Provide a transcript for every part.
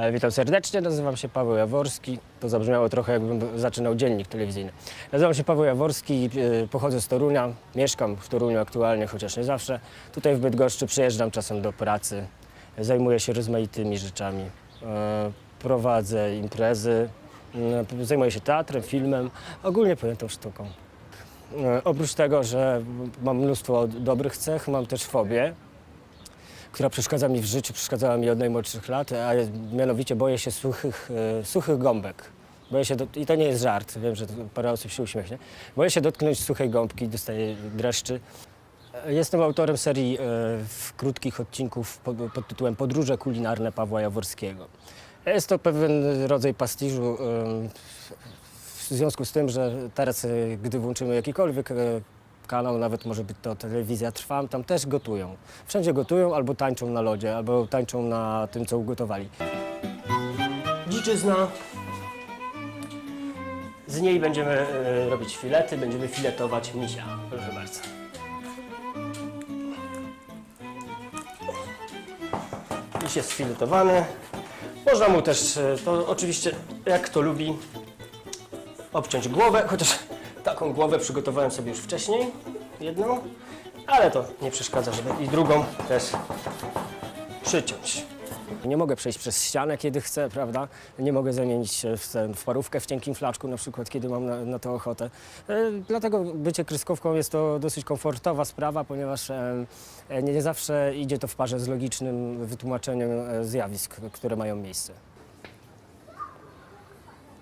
E, Witam serdecznie, nazywam się Paweł Jaworski. To zabrzmiało trochę jakbym zaczynał dziennik telewizyjny. Nazywam się Paweł Jaworski, e, pochodzę z Torunia, mieszkam w Toruniu aktualnie, chociaż nie zawsze. Tutaj w Bydgoszczy przyjeżdżam czasem do pracy, zajmuję się rozmaitymi rzeczami. E, Prowadzę imprezy, e, zajmuję się teatrem, filmem, ogólnie pojętą sztuką. Oprócz tego, że mam mnóstwo dobrych cech, mam też fobię, która przeszkadza mi w życiu, przeszkadzała mi od najmłodszych lat, a mianowicie boję się suchych, e, suchych gąbek. Boję się, i to nie jest żart, wiem, że parę osób się uśmiechnie. Boję się dotknąć suchej gąbki, dostaję dreszczy. E, Jestem autorem serii e, krótkich odcinków pod, pod tytułem Podróże kulinarne Pawła Jaworskiego. Jest to pewien rodzaj pastiżu e, w związku z tym, że teraz, e, gdy włączymy jakikolwiek kanał, nawet może być to telewizja Trwam, tam też gotują. Wszędzie gotują albo tańczą na lodzie, albo tańczą na tym, co ugotowali. Dziczyzna. Z niej będziemy e, robić filety, będziemy filetować misia. Proszę bardzo. Miś jest filetowany. Można mu też, e, to oczywiście jak kto lubi, obciąć głowę, chociaż taką głowę przygotowałem sobie już wcześniej, jedną, ale to nie przeszkadza, żeby i drugą też przyciąć. Nie mogę przejść przez ścianę, kiedy chcę, prawda? Nie mogę zamienić się w, ten, w parówkę w cienkim flaczku, na przykład, kiedy mam na, na to ochotę. E, dlatego bycie kreskówką jest to dosyć komfortowa sprawa, ponieważ e, e, nie zawsze idzie to w parze z logicznym wytłumaczeniem e, zjawisk, które mają miejsce.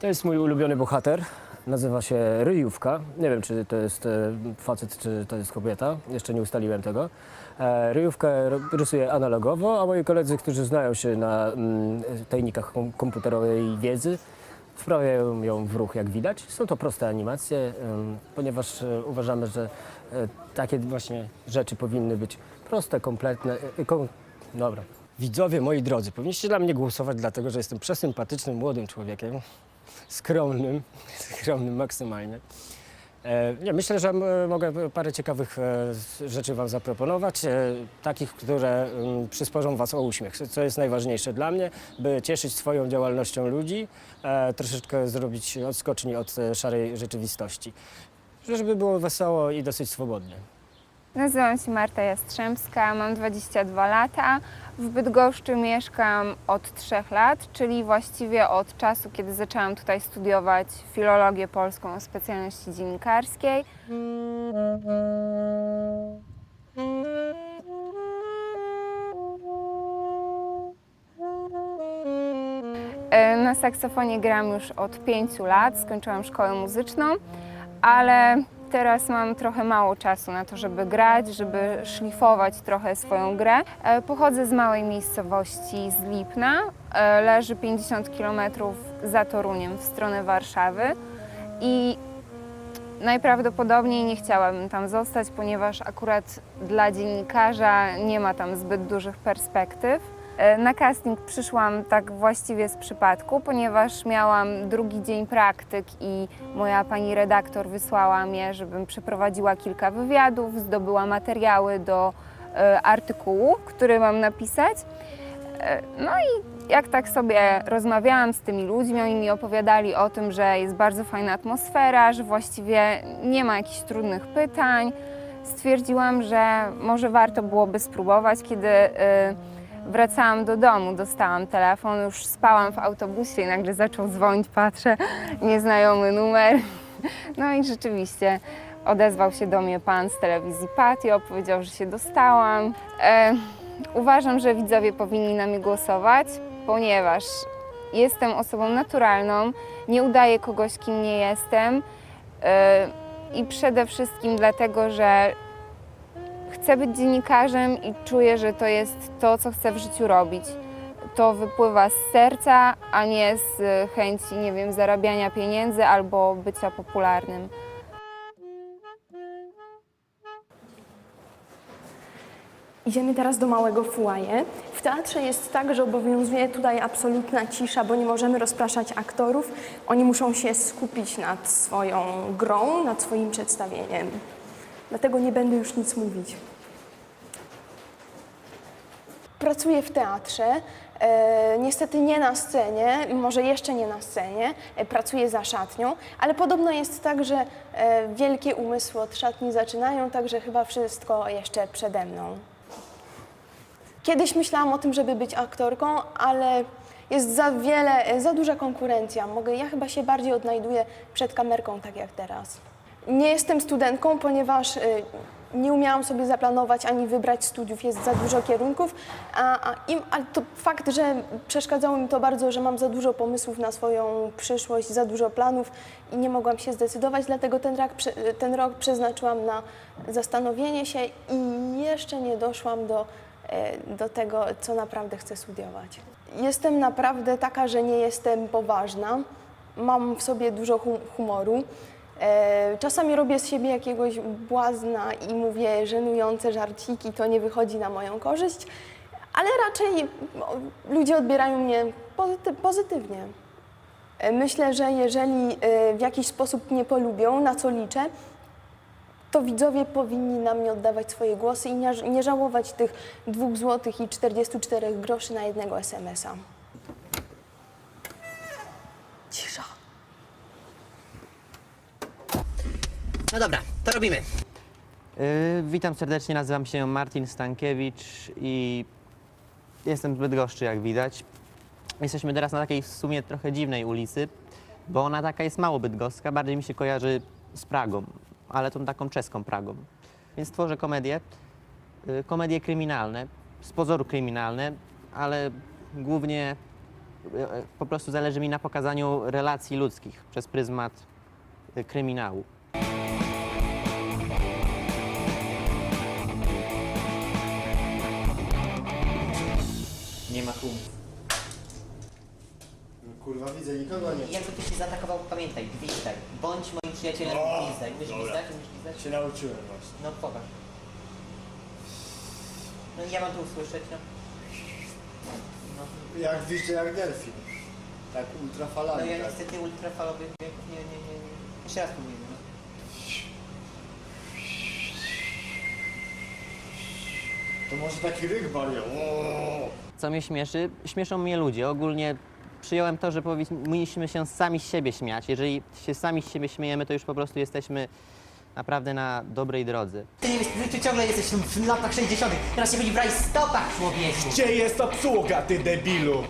To jest mój ulubiony bohater. Nazywa się Ryjówka. Nie wiem, czy to jest e, facet, czy to jest kobieta. Jeszcze nie ustaliłem tego. E, Ryjówkę rysuję analogowo, a moi koledzy, którzy znają się na mm, tajnikach kom- komputerowej wiedzy, wprawiają ją w ruch, jak widać. Są to proste animacje, ponieważ e, uważamy, że takie właśnie rzeczy powinny być proste, kompletne. Kom... Dobra. Widzowie, moi drodzy, powinniście dla mnie głosować, dlatego że jestem przesympatycznym, młodym człowiekiem skromnym, skromnym maksymalnie. E, nie, myślę, że mogę parę ciekawych e, rzeczy Wam zaproponować, e, takich, które przysporzą Was o uśmiech, co jest najważniejsze dla mnie, by cieszyć swoją działalnością ludzi, troszeczkę zrobić odskoczni od szarej rzeczywistości, żeby było wesoło i dosyć swobodnie. Nazywam się Marta Jastrzębska, mam 22 lata. W Bydgoszczy mieszkam od 3 lat, czyli właściwie od czasu, kiedy zaczęłam tutaj studiować filologię polską o specjalności dziennikarskiej. E, Na saksofonie gram już od 5 lat, skończyłam szkołę muzyczną, ale teraz mam trochę mało czasu na to, żeby grać, żeby szlifować trochę swoją grę. E, Pochodzę z małej miejscowości z Lipna, e, leży 50 km za Toruniem w stronę Warszawy i najprawdopodobniej nie chciałabym tam zostać, ponieważ akurat dla dziennikarza nie ma tam zbyt dużych perspektyw. E, Na casting przyszłam tak właściwie z przypadku, ponieważ miałam drugi dzień praktyk i moja pani redaktor wysłała mnie, żebym przeprowadziła kilka wywiadów, zdobyła materiały do e, artykułu, który mam napisać. E, No i jak tak sobie rozmawiałam z tymi ludźmi, oni mi opowiadali o tym, że jest bardzo fajna atmosfera, że właściwie nie ma jakichś trudnych pytań. Stwierdziłam, że może warto byłoby spróbować, kiedy wracałam do domu, dostałam telefon, już spałam w autobusie i nagle zaczął dzwonić, patrzę, nieznajomy numer. No i rzeczywiście odezwał się do mnie pan z telewizji Patio, powiedział, że się dostałam. E, uważam, że widzowie powinni na mnie głosować, ponieważ jestem osobą naturalną, nie udaję kogoś, kim nie jestem e, i przede wszystkim dlatego, że chcę być dziennikarzem i czuję, że to jest to, co chcę w życiu robić. To wypływa z serca, a nie z e, chęci, nie wiem, zarabiania pieniędzy albo bycia popularnym. Idziemy teraz do małego foyer. W teatrze jest tak, że obowiązuje tutaj absolutna cisza, bo nie możemy rozpraszać aktorów. Oni muszą się skupić nad swoją grą, nad swoim przedstawieniem. Dlatego nie będę już nic mówić. pracuję w teatrze. E, niestety nie na scenie, może jeszcze nie na scenie, e, pracuję za szatnią, ale podobno jest tak, że e, wielkie umysły od szatni zaczynają, także chyba wszystko jeszcze przede mną. Kiedyś myślałam o tym, żeby być aktorką, ale jest za wiele, za duża konkurencja. Mogę, ja chyba się bardziej odnajduję przed kamerką, tak jak teraz. Nie jestem studentką, ponieważ y, nie umiałam sobie zaplanować ani wybrać studiów, jest za dużo kierunków, a, a ale to fakt, że przeszkadzało mi to bardzo, że mam za dużo pomysłów na swoją przyszłość, za dużo planów i nie mogłam się zdecydować, dlatego ten, rak, prze- ten rok przeznaczyłam na zastanowienie się i jeszcze nie doszłam do, e, do tego, co naprawdę chcę studiować. Jestem naprawdę taka, że nie jestem poważna, mam w sobie dużo hum- humoru. E, Czasami robię z siebie jakiegoś błazna i mówię żenujące żarciki, to nie wychodzi na moją korzyść, ale raczej ludzie odbierają mnie pozyty- pozytywnie. E, Myślę, że jeżeli e, w jakiś sposób mnie polubią, na co liczę, to widzowie powinni na mnie oddawać swoje głosy i nie żałować tych 2 zł i 44 groszy na jednego SMS-a. Cisza. No dobra, to robimy. Yy, witam serdecznie, nazywam się Martin Stankiewicz i jestem z Bydgoszczy, jak widać. Jesteśmy teraz na takiej w sumie trochę dziwnej ulicy, bo ona taka jest mało bydgoska, bardziej mi się kojarzy z Pragą, ale tą taką czeską Pragą. Więc tworzę komedie, yy, komedie kryminalne, z pozoru kryminalne, ale głównie yy, po prostu zależy mi na pokazaniu relacji ludzkich przez pryzmat yy, kryminału. Ma tłumów. Kurwa, widzę nikogo nie. Jak ktoś cię zaatakował, pamiętaj, gwizdaj. Bądź moim przyjacielem, O, gwizdaj. Umiesz dobra. gwizdać? Umiesz gwizdać? Się nauczyłem właśnie. No pokaż. No ja mam tu usłyszeć, no. No, Jak widzę, jak delfin. Tak ultrafalami. no ja tak. niestety ultrafalowych dźwięków nie, nie, nie, nie. Jeszcze raz mówimy, no. To może taki ryk. O! Co mnie śmieszy? Śmieszą mnie ludzie. Ogólnie przyjąłem to, że powinniśmy się sami z siebie śmiać. Jeżeli się sami z siebie śmiejemy, to już po prostu jesteśmy naprawdę na dobrej drodze. Ty nie wiesz, ty, ty ciągle jesteś w latach 60. Teraz się chodzi w rajstopach, człowieku. Gdzie jest obsługa, ty debilu?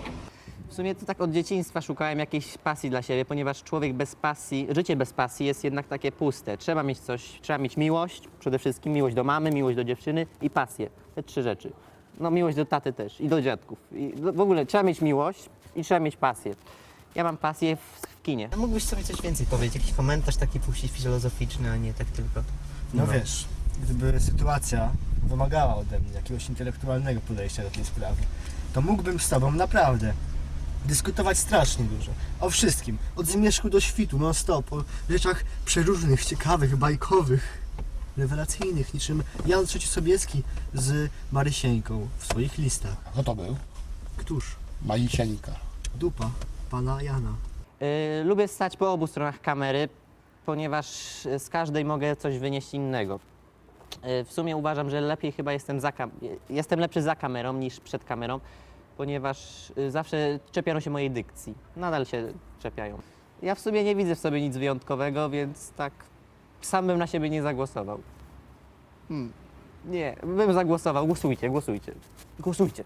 W sumie to tak od dzieciństwa szukałem jakiejś pasji dla siebie, ponieważ człowiek bez pasji, życie bez pasji jest jednak takie puste. Trzeba mieć coś, trzeba mieć miłość, przede wszystkim miłość do mamy, miłość do dziewczyny i pasję. Te trzy rzeczy. No miłość do taty też i do dziadków. I do- w ogóle trzeba mieć miłość i trzeba mieć pasję. Ja mam pasję w, w kinie. A mógłbyś sobie coś więcej powiedzieć, jakiś komentarz taki puścić filozoficzny, a nie tak tylko. No wiesz, gdyby sytuacja wymagała ode mnie jakiegoś intelektualnego podejścia do tej sprawy, to mógłbym z tobą naprawdę dyskutować strasznie dużo. O wszystkim. Od zmierzchu do świtu, non stop. O rzeczach przeróżnych, ciekawych, bajkowych, rewelacyjnych, niczym Jan III Sobieski z Marysieńką w swoich listach. Kto to był? Któż? Malicieńka. Dupa pana Jana. Y, lubię stać po obu stronach kamery, ponieważ z każdej mogę coś wynieść innego. Y, w sumie uważam, że lepiej chyba jestem, za kam- jestem lepszy za kamerą niż przed kamerą, ponieważ y, zawsze czepiają się mojej dykcji. Nadal się czepiają. Ja w sumie nie widzę w sobie nic wyjątkowego, więc tak sam bym na siebie nie zagłosował. Hmm. Nie, bym zagłosował. Głosujcie, głosujcie. Głosujcie.